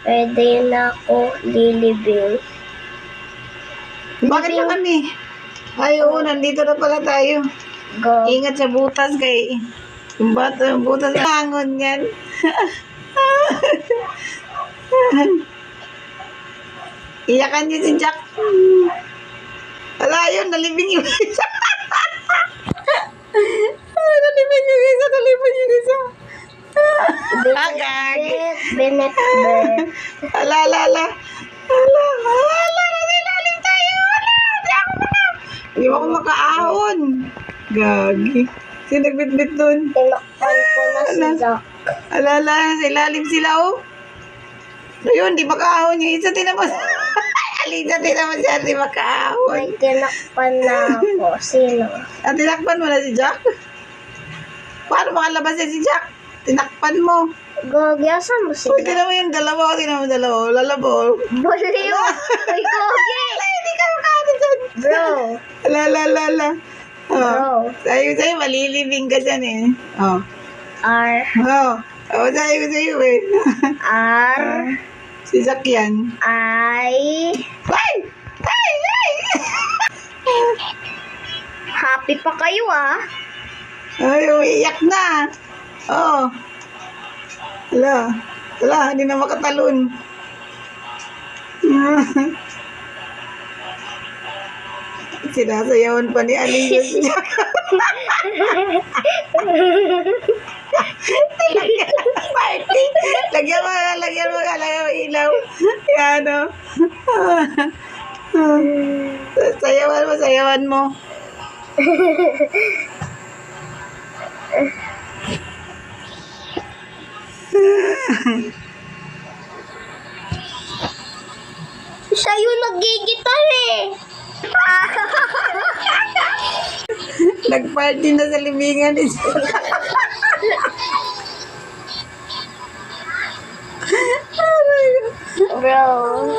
Pwede na ako lilibing. Bakit na kami? Ay, oo, nandito na pala tayo. Go. Ingat sa butas kay yung bata, yung butas hangon yan. Iyakan niyo si Jack. Wala yun, nalibing yung isa. Ay, nalibing yung isa, nalibing yung isa. Agag. Benet, bet. Ala, ala, ala. Ala, ala, nasilalim tayo. Ala, di ako maka. Hindi ako makaahon. Gagi. Sino nagbitbit dun? Tinakpan ko na si Jack. Ala, ala, sa ilalim sila, oh. Ayun, di makaahon yung isa. Tinapos. Alisa, tinapos siya, di makaahon. May tinakpan na ako. Sino? At tinakpan mo na si Jack. Paano makalabas yan si Jack? Tinakpan mo. Gogi, asan mo si Uy, tinan mo yung dalawa, tinan mo yung dalawa. Lalabo. Baliw! Uy, Gogi! Ala, hindi ka makaano dyan. Bro! La la la la. Oh. Bro! Sayo sa'yo, malilibing ka dyan eh. Oh. R. Oh. Oh, sayo sa'yo eh. R. si Jack yan. I. Ay! Ay! Ay! Happy pa kayo ah. Ay, umiiyak na. Oh. Wala. Wala, hindi na makatalon. Sinasayawan pa ni si Jack. Party. Lagyan mo, lagyan mo, lagyan mo ilaw. Yan, o. Sayawan mo, sayawan mo. Siya yung nagigitar eh. Nag-party na sa libingan ni Jack. Bro.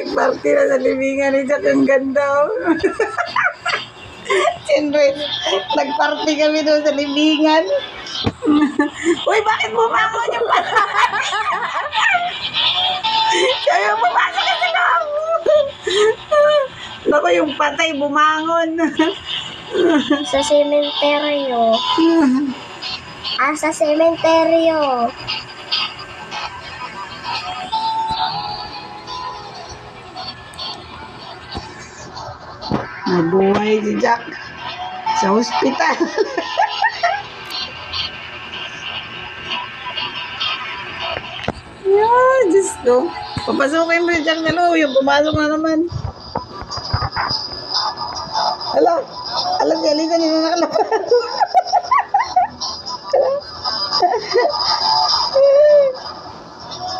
Nag-party na sa libingan ni Jack. Ang ganda, oh. Siyempre, nag-party kami doon sa libingan. Uy, bakit bumangon yung patay? Kaya ka sa loob. Naku, yung patay bumangon. Sa sementeryo. Ah, sa sementeryo. Nabuhay si Jack sa hospital. yeah, Diyos ko. Papasukin mo si Jack na loob. Yung pumasok na naman. Hala. Alam niya, Alisa, hindi na nakalabas.